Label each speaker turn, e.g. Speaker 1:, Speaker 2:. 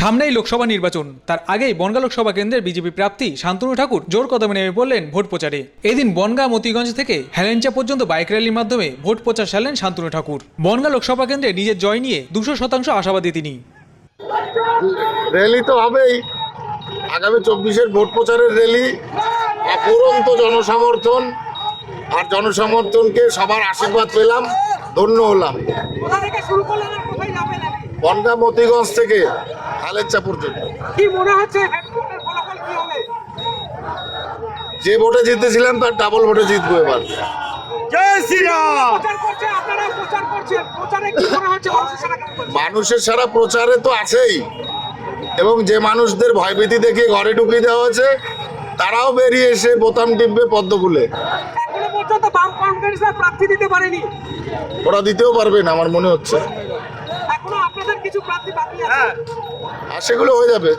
Speaker 1: সামনেই লোকসভা নির্বাচন। তার আগেই বনগা লোকসভা কেন্দ্রের বিজেপি প্রার্থী শান্তনু ঠাকুর জোর কদমে নেমে পড়লেন ভোট প্রচারে। এদিন বনগা মতিগঞ্জ থেকে হেলেঞ্চা পর্যন্ত বাইক র্যালির মাধ্যমে ভোট প্রচার সারলেন শান্তনু ঠাকুর। বনগা লোকসভা কেন্দ্রে নিজের জয় নিয়ে দুশো শতাংশ আশাবাদী তিনি।
Speaker 2: র্যালি তো হবেই। আগামী চব্বিশের ভোট প্রচারের র্যালি, অপুরন্ত জনসমর্থন। আর জনসমর্থনকে সবার আশীর্বাদ পেলাম। ধন্য হলাম? বনগা মতিগঞ্জ থেকে হালেচ্চা পর্যন্ত।
Speaker 3: কি মনে হচ্ছে ভোটের ফলাফল কি হবে?
Speaker 2: যে ভোটে জিতেছিলাম তার ডাবল ভোটে জিতবো এবার।
Speaker 3: প্রচার করছে আপনারা প্রচার করছেন। প্রচারে কি মনে হচ্ছে মানুষের সারা
Speaker 2: প্রচারে তো আছেই। এবং যে মানুষদের ভয়ভীতি দেখিয়ে ঘরে ঢুকিয়ে দেওয়া হয়েছে তারাও বেরিয়ে এসে বোতাম টিপবে পদ্ম খুলে
Speaker 3: এখনও পর্যন্ত বাম কংগ্রেসরা প্রার্থী দিতে পারেনি।
Speaker 2: ওরা দিতেও পারবে না আমার মনে হচ্ছে।
Speaker 3: এখনও আপনাদের কিছু প্রার্থী বাকি আছে।
Speaker 2: আর সেগুলো হয়ে যাবে।